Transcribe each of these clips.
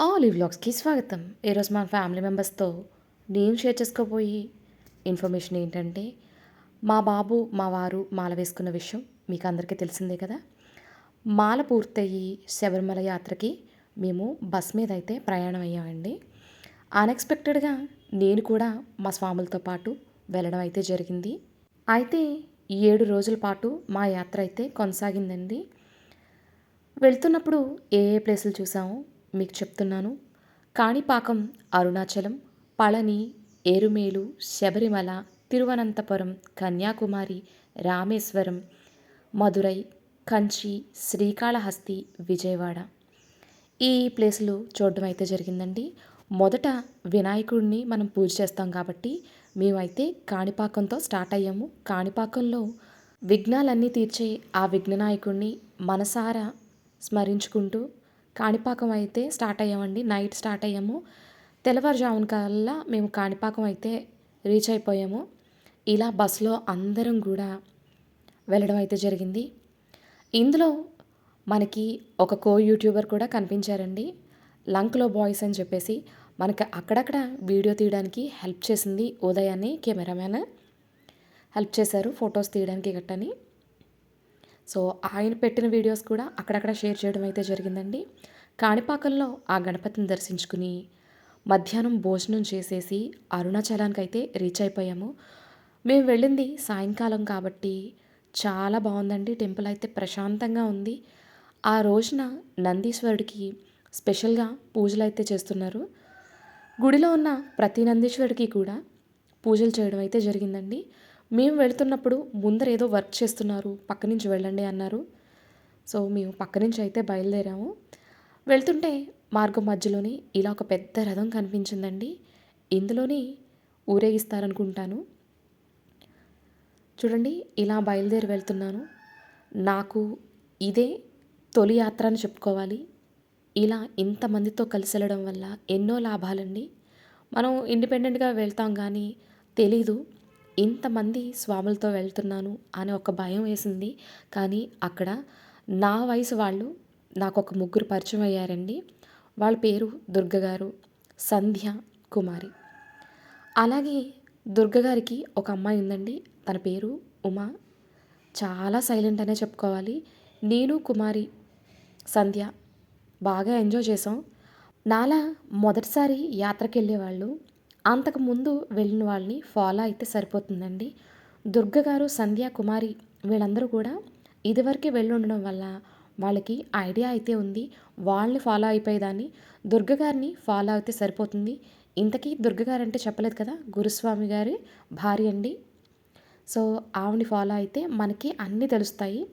All వ్లాగ్స్కి స్వాగతం. ఈరోజు మా ఫ్యామిలీ మెంబర్స్తో నేను షేర్ చేసుకోబోయి ఇన్ఫర్మేషన్ ఏంటంటే మా బాబు మా వారు మాల వేసుకున్న విషయం మీకు అందరికీ తెలిసిందే కదా? మాల పూర్తయి శబరిమల యాత్రకి మేము బస్ మీద అయితే ప్రయాణం అయ్యామండి. అన్ఎక్స్పెక్టెడ్గా నేను కూడా మా స్వాములతో పాటు వెళ్ళడం అయితే జరిగింది. అయితే ఏడు రోజుల పాటు మా యాత్ర అయితే కొనసాగిందండి. వెళ్తున్నప్పుడు ఏ ఏ ప్లేసులు చూసాము? మీకు చెప్తున్నాను. కాణిపాకం అరుణాచలం పళని ఏరుమేలు శబరిమల తిరువనంతపురం కన్యాకుమారి రామేశ్వరం మధురై కంచి శ్రీకాళహస్తి విజయవాడ. ఈ ప్లేసులు చూడడం అయితే జరిగిందండి. మొదట వినాయకుడిని మనం పూజ చేస్తాం కాబట్టి మేమైతే కాణిపాకంతో స్టార్ట్ అయ్యాము. కాణిపాకంలో విఘ్నాలన్నీ తీర్చే ఆ విఘ్ననాయకుడిని మనసారా స్మరించుకుంటూ కాణిపాకం అయితే స్టార్ట్ అయ్యామండి. నైట్ స్టార్ట్ అయ్యాము. తెల్లవారుజామున కల్లా మేము కాణిపాకం అయితే రీచ్ అయిపోయాము. ఇలా బస్సులో అందరం కూడా వెళ్ళడం అయితే జరిగింది. ఇందులో మనకి ఒక కో యూట్యూబర్ కూడా కనిపించారండి. లంక్లో బాయ్స్ అని చెప్పేసి మనకి అక్కడక్కడ వీడియో తీయడానికి హెల్ప్ చేసింది ఉదయ్ అని కెమెరామ్యాన్. హెల్ప్ చేశారు ఫొటోస్ తీయడానికి గట్టని. సో ఆయన పెట్టిన వీడియోస్ కూడా అక్కడక్కడ షేర్ చేయడం అయితే జరిగిందండి. కాణిపాకంలో ఆ గణపతిని దర్శించుకుని మధ్యాహ్నం భోజనం చేసేసి అరుణాచలానికి అయితే రీచ్ అయిపోయాము. మేము వెళ్ళింది సాయంకాలం కాబట్టి చాలా బాగుందండి. టెంపుల్ అయితే ప్రశాంతంగా ఉంది. ఆ రోజున నందీశ్వరుడికి స్పెషల్గా పూజలు అయితే చేస్తున్నారు. గుడిలో ఉన్న ప్రతి నందీశ్వరుడికి కూడా పూజలు చేయడం అయితే జరిగిందండి. మేము వెళ్తున్నప్పుడు ముందర ఏదో వర్క్ చేస్తున్నారు పక్క నుంచి వెళ్ళండి అన్నారు. సో మేము పక్క నుంచి అయితే బయలుదేరాము. వెళ్తుంటే మార్గం మధ్యలోనే ఇలా ఒక పెద్ద రథం కనిపించిందండి. ఇందులోని ఊరేగిస్తారనుకుంటాను. చూడండి ఇలా బయలుదేరి వెళ్తున్నాను. నాకు ఇదే తొలి యాత్ర అని చెప్పుకోవాలి. ఇలా ఇంతమందితో కలిసి వెళ్ళడం వల్ల ఎన్నో లాభాలండి. మనం ఇండిపెండెంట్గా వెళ్తాం కానీ తెలీదు ఇంతమంది స్వాములతో వెళ్తున్నాను అనే ఒక భయం వేసింది. కానీ అక్కడ నా వయసు వాళ్ళు నాకు ఒక ముగ్గురు పరిచయం అయ్యారండి. వాళ్ళ పేరు దుర్గ గారు సంధ్య కుమారి. అలాగే దుర్గ గారికి ఒక అమ్మాయి ఉందండి. తన పేరు ఉమా. చాలా సైలెంట్ అనే చెప్పుకోవాలి. నేను కుమారి సంధ్య బాగా ఎంజాయ్ చేసాం నాలా మొదటిసారి యాత్రకి వెళ్ళేవాళ్ళు అంతకు ముందు వెళ్ళిన వాళ్ళని ఫాలో అయితే సరిపోతుందండి. దుర్గ గారు సంధ్య కుమారి వీళ్ళందరూ కూడా ఇదివరకే వెళ్ళి ఉండడం వల్ల వాళ్ళకి ఐడియా అయితే ఉంది. వాళ్ళని ఫాలో అయిపోయేదాన్ని. దుర్గగారిని ఫాలో అయితే సరిపోతుంది. ఇంతకీ దుర్గ అంటే చెప్పలేదు కదా? గురుస్వామి గారి భార్య అండి. సో ఆవిడని ఫాలో అయితే మనకి అన్నీ తెలుస్తాయి.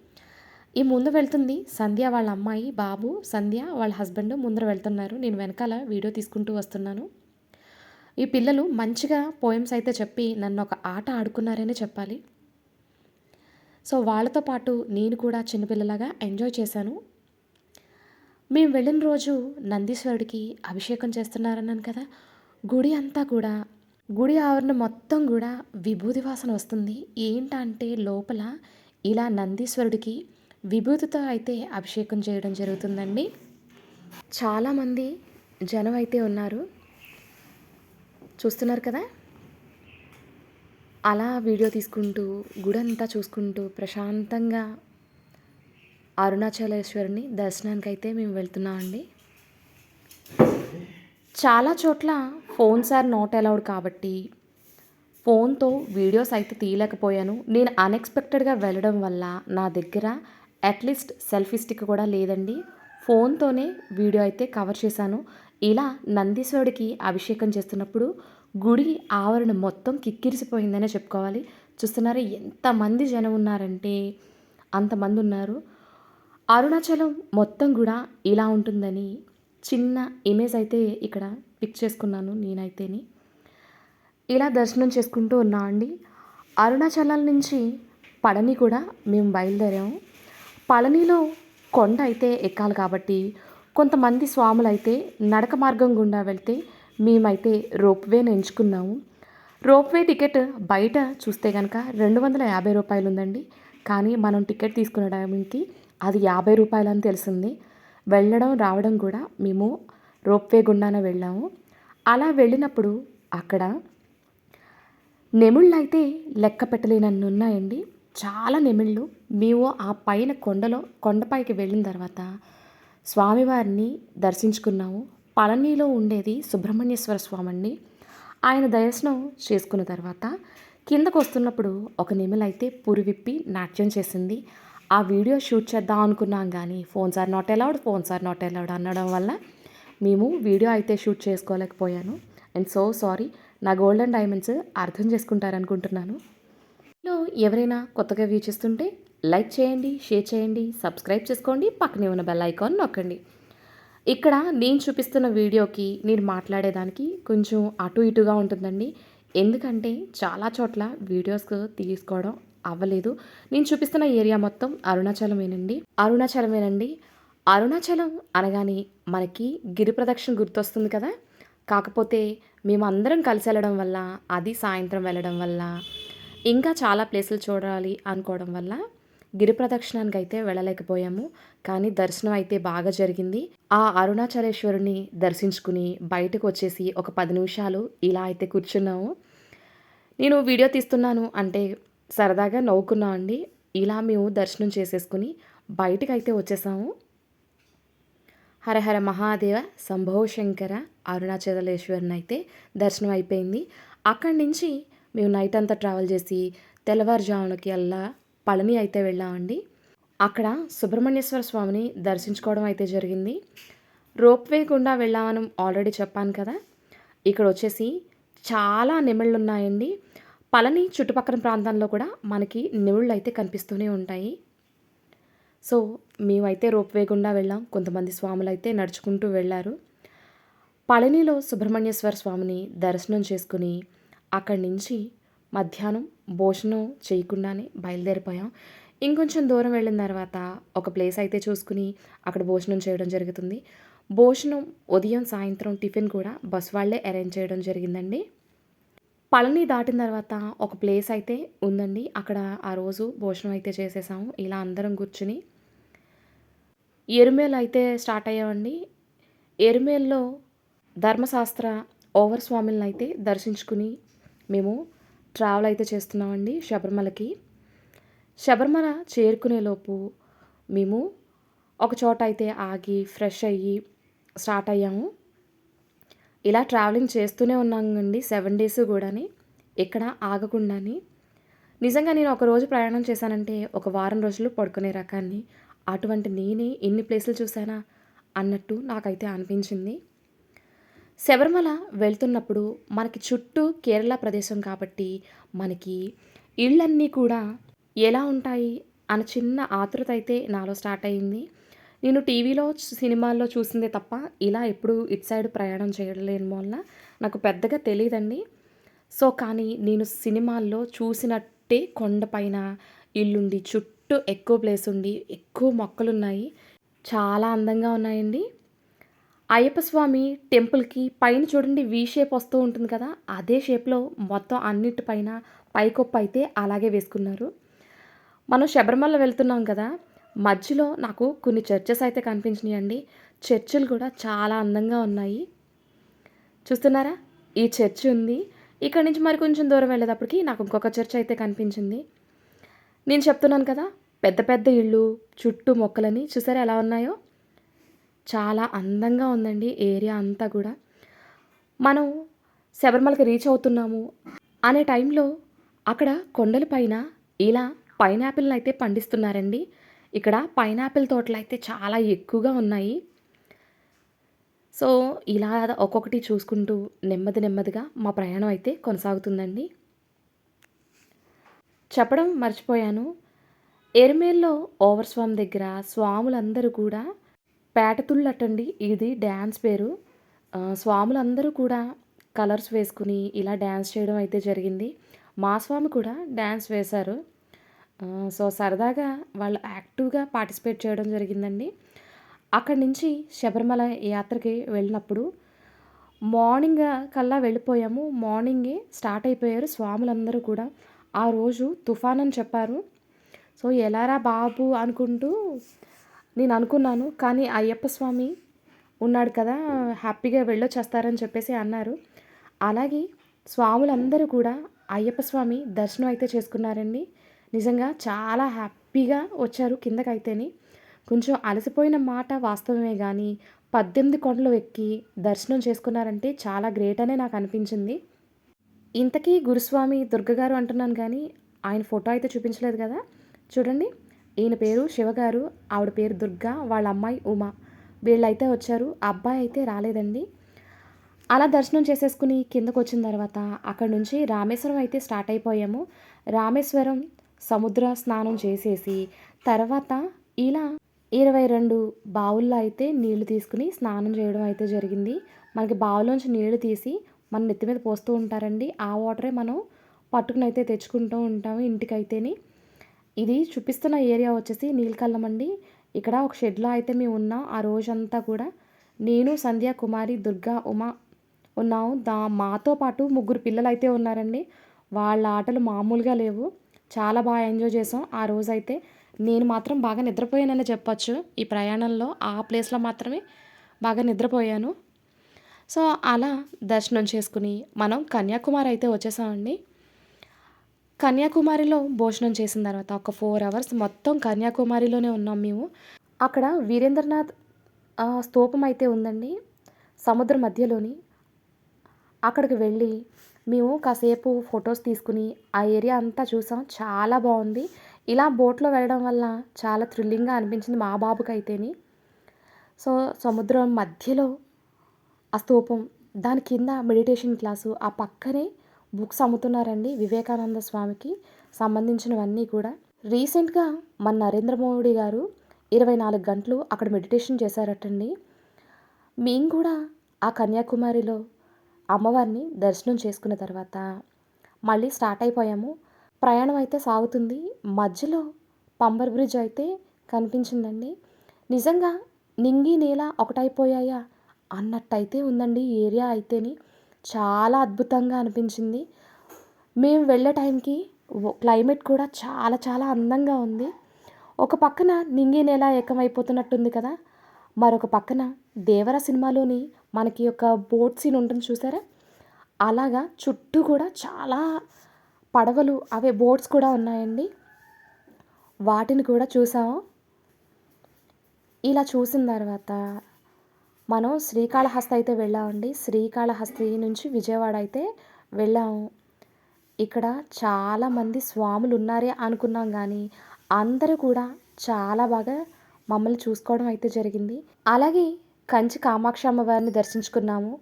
ఈ ముందు వెళ్తుంది సంధ్య వాళ్ళ అమ్మాయి బాబు. సంధ్య వాళ్ళ హస్బెండ్ ముందర వెళ్తున్నారు. నేను వెనకాల వీడియో తీసుకుంటూ వస్తున్నాను. ఈ పిల్లలు మంచిగా పోయమ్స్ అయితే చెప్పి నన్ను ఒక ఆట ఆడుకున్నారనే చెప్పాలి. సో వాళ్ళతో పాటు నేను కూడా చిన్నపిల్లలాగా ఎంజాయ్ చేశాను. మేము వెళ్ళిన రోజు నందీశ్వరుడికి అభిషేకం చేస్తున్నారన్నాను కదా. గుడి అంతా కూడా గుడి ఆవరణ మొత్తం కూడా విభూది వాసన వస్తుంది. ఏంటంటే లోపల ఇలా నందీశ్వరుడికి విభూతితో అయితే అభిషేకం చేయడం జరుగుతుందండి. చాలామంది జనం అయితే ఉన్నారు. చూస్తున్నారు కదా? అలా వీడియో తీసుకుంటూ గుడంతా చూసుకుంటూ ప్రశాంతంగా అరుణాచలేశ్వరుని దర్శనానికి అయితే మేము వెళ్తున్నామండి చాలా చోట్ల ఫోన్స్ ఆర్ నాట్ అలౌడ్ కాబట్టి ఫోన్తో వీడియోస్ అయితే తీయలేకపోయాను. నేను అన్ఎక్స్పెక్టెడ్గా వెళ్ళడం వల్ల నా దగ్గర అట్లీస్ట్ సెల్ఫీ స్టిక్ కూడా లేదండి. ఫోన్తోనే వీడియో అయితే కవర్ చేశాను. ఇలా నందీశ్వరుడికి అభిషేకం చేస్తున్నప్పుడు గుడి ఆవరణ మొత్తం కిక్కిరిసిపోయిందనే చెప్పుకోవాలి. చూస్తున్నారా ఎంతమంది జనం ఉన్నారంటే అంతమంది ఉన్నారు అరుణాచలం మొత్తం కూడా ఇలా ఉంటుందని చిన్న ఇమేజ్ అయితే ఇక్కడ పిక్ చేసుకున్నాను నేనైతేని. ఇలా దర్శనం చేసుకుంటూ ఉన్నా అండి. అరుణాచలం నుంచి పళని కూడా మేము బయలుదేరాము. పళనిలో కొండ అయితే ఎక్కాలి కాబట్టి కొంతమంది స్వాములు అయితే నడక మార్గం గుండా వెళ్తే మేమైతే రోప్వేని ఎంచుకున్నాము. రోప్వే టికెట్ బయట చూస్తే కనుక రెండు వందల యాభై రూపాయలు ఉందండి కానీ మనం టికెట్ తీసుకునే టైంకి అది యాభై రూపాయలు అని తెలిసింది. వెళ్ళడం రావడం కూడా మేము రోప్వే గుండాన వెళ్ళాము. అలా వెళ్ళినప్పుడు అక్కడ నెమిళ్ళు అయితే లెక్క పెట్టలేనన్ను ఉన్నాయండి చాలా నెమిళ్ళు. మేము ఆ పైన కొండలో కొండపైకి వెళ్ళిన తర్వాత స్వామివారిని దర్శించుకున్నాము. పళనిలో ఉండేది సుబ్రహ్మణ్యేశ్వర స్వామి అండి ఆయన దర్శనం చేసుకున్న తర్వాత కిందకు వస్తున్నప్పుడు ఒక నిమిలైతే పురివిప్పి నాట్యం చేసింది. ఆ వీడియో షూట్ చేద్దాం అనుకున్నాం కానీ phones are not allowed phones are not allowed అనడం వల్ల మేము వీడియో అయితే షూట్ చేసుకోలేకపోయాను. అండ్ సో సారీ నా గోల్డెన్ డైమండ్స్ అర్థం చేసుకుంటారనుకుంటున్నాను. లో ఎవరైనా కొత్తగా వ్యూ చేస్తుంటే లైక్ చేయండి షేర్ చేయండి సబ్స్క్రైబ్ చేసుకోండి పక్కనే ఉన్న బెల్ ఐకాన్ నొక్కండి. ఇక్కడ నేను చూపిస్తున్న వీడియోకి నేను మాట్లాడేదానికి కొంచెం అటు ఇటుగా ఉంటుందండి. ఎందుకంటే చాలా చోట్ల వీడియోస్ తీసుకోవడం అవ్వలేదు. నేను చూపిస్తున్న ఏరియా మొత్తం అరుణాచలమేనండి. అరుణాచలమేనండి. అరుణాచలం అనగానే మనకి గిరి ప్రదక్షిణ గుర్తొస్తుంది కదా. కాకపోతే మేము అందరం కలిసి వెళ్ళడం వల్ల అది సాయంత్రం వెళ్ళడం వల్ల ఇంకా చాలా ప్లేసులు చూడాలి అనుకోవడం వల్ల గిరి ప్రదక్షిణానికి అయితే వెళ్ళలేకపోయాము కానీ దర్శనం అయితే బాగా జరిగింది. ఆ అరుణాచలేశ్వరుని దర్శించుకుని బయటకు వచ్చేసి ఒక పది నిమిషాలు ఇలా అయితే కూర్చున్నాము. నేను వీడియో తీస్తున్నాను అంటే సరదాగా నవ్వుకున్నాం అండి. ఇలా మేము దర్శనం చేసేసుకుని బయటకు అయితే వచ్చేసాము హరహర మహాదేవ సంభవ శంకర అరుణాచలేశ్వరిని అయితే దర్శనం అయిపోయింది. అక్కడి నుంచి మేము నైట్ అంతా ట్రావెల్ చేసి తెల్లవారుజామునకి అల్లా పళని అయితే వెళ్ళామండి. అక్కడ సుబ్రహ్మణ్యేశ్వర స్వామిని దర్శించుకోవడం అయితే జరిగింది. రోప్వే గుండా వెళ్ళామని ఆల్రెడీ చెప్పాను కదా. ఇక్కడ వచ్చేసి చాలా నెమిళ్ళు ఉన్నాయండి. పళని చుట్టుపక్కల ప్రాంతంలో కూడా మనకి నెమిళ్ళు అయితే కనిపిస్తూనే ఉంటాయి. సో మేమైతే రోప్వే గుండా వెళ్ళాం. కొంతమంది స్వాములు అయితే నడుచుకుంటూ వెళ్ళారు. పళనిలో సుబ్రహ్మణ్యేశ్వర స్వామిని దర్శనం చేసుకుని అక్కడి నుంచి మధ్యాహ్నం భోజనం చేయకుండానే బయలుదేరిపోయాం. ఇంకొంచెం దూరం వెళ్ళిన తర్వాత ఒక ప్లేస్ అయితే చూసుకుని అక్కడ భోజనం చేయడం జరుగుతుంది. భోజనం ఉదయం సాయంత్రం టిఫిన్ కూడా బస్ వాళ్ళే అరేంజ్ చేయడం జరిగిందండి. పళని దాటిన తర్వాత ఒక ప్లేస్ అయితే ఉందండి. అక్కడ ఆ రోజు భోజనం అయితే చేసేసాము. ఇలా అందరం కూర్చుని ఎరుమేలు అయితే స్టార్ట్ అయ్యామండి. ఎరుమేల్లో ధర్మశాస్త్ర ఓవర్ స్వామిని అయితే దర్శించుకుని మేము ట్రావెల్ అయితే చేస్తున్నామండి శబరిమలకి. శబరిమల చేరుకునేలోపు మేము ఒక చోట అయితే ఆగి ఫ్రెష్ అయ్యి స్టార్ట్ అయ్యాము. ఇలా ట్రావెలింగ్ చేస్తూనే ఉన్నామండి సెవెన్ డేస్ కూడాని. ఎక్కడ ఆగకుండాని. నిజంగా నేను ఒక రోజు ప్రయాణం చేశానంటే ఒక వారం రోజులు పడుకునే రకాన్ని. అటువంటి నేనే ఎన్ని ప్లేసులు చూసానా అన్నట్టు నాకైతే అనిపించింది. శబరిమల వెళ్తున్నప్పుడు మనకి చుట్టూ కేరళ ప్రదేశం కాబట్టి మనకి ఇళ్ళన్నీ కూడా ఎలా ఉంటాయి అని చిన్న ఆతృత అయితే నాలో స్టార్ట్ అయింది. నేను టీవీలో సినిమాల్లో చూసిందే తప్ప ఇలా ఎప్పుడు ఇటు సైడ్ ప్రయాణం చేయలేని వల్ల నాకు పెద్దగా తెలియదండి సో కానీ నేను సినిమాల్లో చూసినట్టే కొండపైన ఇల్లుండి చుట్టూ ఎక్కువ ప్లేస్ ఉండి ఎక్కువ మొక్కలు ఉన్నాయి చాలా అందంగా ఉన్నాయండి. అయ్యప్ప స్వామి టెంపుల్కి పైన చూడండి వీ షేప్ వస్తూ ఉంటుంది కదా అదే షేప్లో మొత్తం అన్నిటిపైన పైకొప్ప అయితే అలాగే వేసుకున్నారు. మనం శబరిమల వెళ్తున్నాం కదా మధ్యలో నాకు కొన్ని చర్చెస్ అయితే కనిపించినాయండి. చర్చిలు కూడా చాలా అందంగా ఉన్నాయి. చూస్తున్నారా? ఈ చర్చ్ ఉంది. ఇక్కడ నుంచి మరి కొంచెం దూరం వెళ్ళేటప్పటికి నాకు ఇంకొక చర్చ్ అయితే కనిపించింది. నేను చెప్తున్నాను కదా పెద్ద పెద్ద ఇళ్ళు చుట్టూ మొక్కలని చూసారా ఎలా ఉన్నాయో? చాలా అందంగా ఉందండి ఏరియా అంతా కూడా. మనం శబరిమలకి రీచ్ అవుతున్నాము అనే టైంలో అక్కడ కొండల పైన ఇలా పైనాపిల్ని అయితే పండిస్తున్నారండి. ఇక్కడ పైనాపిల్ తోటలు అయితే చాలా ఎక్కువగా ఉన్నాయి. సో ఇలా ఒక్కొక్కటి చూసుకుంటూ నెమ్మది నెమ్మదిగా మా ప్రయాణం అయితే కొనసాగుతుందండి. చెప్పడం మర్చిపోయాను. ఎరుమేల్లో ఓవర్ స్వామి దగ్గర స్వాములందరూ కూడా పేటతుళ్ళటండి. ఇది డ్యాన్స్ పేరు. స్వాములందరూ కూడా కలర్స్ వేసుకుని ఇలా డ్యాన్స్ చేయడం అయితే జరిగింది. మా స్వామి కూడా డ్యాన్స్ వేశారు. సో సరదాగా వాళ్ళు యాక్టివ్గా పార్టిసిపేట్ చేయడం జరిగిందండి. అక్కడి నుంచి శబరిమల యాత్రకి వెళ్ళినప్పుడు మార్నింగ్ కల్లా వెళ్ళిపోయాము. మార్నింగే స్టార్ట్ అయిపోయారు స్వాములందరూ కూడా. ఆ రోజు తుఫాన్ అని చెప్పారు. సో ఎలారా బాబు అనుకుంటూ నేను అనుకున్నాను కానీ అయ్యప్ప స్వామి ఉన్నాడు కదా హ్యాపీగా వెళ్ళొచ్చేస్తారని చెప్పేసి అన్నారు. అలాగే స్వాములందరూ కూడా అయ్యప్ప స్వామి దర్శనం అయితే చేసుకున్నారండి. నిజంగా చాలా హ్యాపీగా వచ్చారు కిందకైతేనే. కొంచెం అలసిపోయిన మాట వాస్తవమే కానీ పద్దెనిమిది కొండలు ఎక్కి దర్శనం చేసుకున్నారంటే చాలా గ్రేట్ అనే నాకు అనిపించింది. ఇంతకీ గురుస్వామి దుర్గగారు అంటున్నాను కానీ ఆయన ఫోటో అయితే చూపించలేదు కదా. చూడండి. ఈయన పేరు శివగారు ఆవిడ పేరు దుర్గా వాళ్ళ అమ్మాయి ఉమా. వీళ్ళైతే వచ్చారు. అబ్బాయి అయితే రాలేదండి. అలా దర్శనం చేసేసుకుని కిందకు వచ్చిన తర్వాత అక్కడ నుంచి రామేశ్వరం అయితే స్టార్ట్ అయిపోయాము. రామేశ్వరం సముద్ర స్నానం చేసేసి తర్వాత ఇలా ఇరవై రెండు బావుల్లో అయితే నీళ్ళు తీసుకుని స్నానం చేయడం అయితే జరిగింది. మనకి బావులోంచి నీళ్ళు తీసి మన నెత్తి మీద పోస్తూ ఉంటారండి. ఆ వాటరే మనం పట్టుకుని అయితే తెచ్చుకుంటూ ఉంటాము ఇంటికైతేని. ఇది చూపిస్తున్న ఏరియా వచ్చేసి నీలకల్లం అండి ఇక్కడ ఒక షెడ్లో అయితే మేము ఉన్నాం. ఆ రోజంతా కూడా నేను సంధ్య కుమారి దుర్గా ఉమా ఉన్నాము దా మాతో పాటు ముగ్గురు పిల్లలు అయితే ఉన్నారండి. వాళ్ళ ఆటలు మామూలుగా లేవు. చాలా బాగా ఎంజాయ్ చేసాం. ఆ రోజైతే నేను మాత్రం బాగా నిద్రపోయానని చెప్పచ్చు. ఈ ప్రయాణంలో ఆ ప్లేస్లో మాత్రమే బాగా నిద్రపోయాను. సో అలా దర్శనం చేసుకుని మనం కన్యాకుమారి అయితే వచ్చేసామండి. కన్యాకుమారిలో భోజనం చేసిన తర్వాత ఒక ఫోర్ అవర్స్ మొత్తం కన్యాకుమారిలోనే ఉన్నాం మేము. అక్కడ వీరేంద్రనాథ్ స్తూపం అయితే ఉందండి సముద్ర మధ్యలోని. అక్కడికి వెళ్ళి మేము కాసేపు ఫొటోస్ తీసుకుని ఆ ఏరియా అంతా చూసాం చాలా బాగుంది. ఇలా బోట్లో వెళ్ళడం వల్ల చాలా థ్రిల్లింగ్గా అనిపించింది మా బాబుకి అయితేని సో సముద్రం మధ్యలో ఆ స్తూపం దాని కింద మెడిటేషన్ క్లాసు ఆ పక్కనే బుక్స్ అమ్ముతున్నారండి వివేకానంద స్వామికి సంబంధించినవన్నీ కూడా. రీసెంట్గా మన నరేంద్ర మోడీ గారు ఇరవై నాలుగు గంటలు అక్కడ మెడిటేషన్ చేశారటండి. మేము కూడా ఆ కన్యాకుమారిలో అమ్మవారిని దర్శనం చేసుకున్న తర్వాత మళ్ళీ స్టార్ట్ అయిపోయాము. ప్రయాణం అయితే సాగుతుంది. మధ్యలో పంబర్ బ్రిడ్జ్ అయితే కనిపించిందండి. నిజంగా నింగి నేల ఒకటైపోయాయా అన్నట్టయితే ఉందండి ఏరియా అయితేని. చాలా అద్భుతంగా అనిపించింది. మేము వెళ్ళే టైంకి క్లైమేట్ కూడా చాలా చాలా అందంగా ఉంది. ఒక పక్కన నింగి నేల ఏకమైపోతున్నట్టుంది కదా మరొక పక్కన దేవర సినిమాలోని మనకి ఒక బోట్ సీన్ ఉంటుంది చూసారా? అలాగా చుట్టూ కూడా చాలా పడవలు అవే బోట్స్ కూడా ఉన్నాయండి. వాటిని కూడా చూసాము. ఇలా చూసిన తర్వాత మనం శ్రీకాళహస్తి అయితే వెళ్ళామండి. శ్రీకాళహస్తి నుంచి విజయవాడ అయితే వెళ్ళాము. ఇక్కడ చాలామంది స్వాములు ఉన్నారే అనుకున్నాం కానీ అందరూ కూడా చాలా బాగా మమ్మల్ని చూసుకోవడం అయితే జరిగింది. అలాగే కంచి కామాక్షి అమ్మవారిని దర్శించుకున్నాము.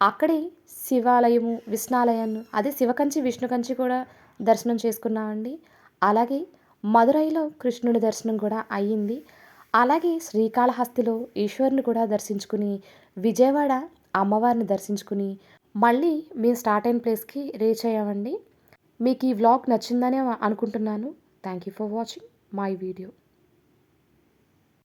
అక్కడే శివాలయము విష్ణాలయం అదే శివకంచి విష్ణు కంచి కూడా దర్శనం చేసుకున్నామండి. అలాగే మదురైలో కృష్ణుడి దర్శనం కూడా అయ్యింది. అలాగే శ్రీకాళహస్తిలో ఈశ్వరుని కూడా దర్శించుకుని విజయవాడ అమ్మవారిని దర్శించుకుని మళ్ళీ మేము స్టార్ట్ అయిన ప్లేస్కి రీచ్ అయ్యామండి. మీకు ఈ వ్లాగ్ నచ్చిందని అనుకుంటున్నాను. Thank you for watching my video.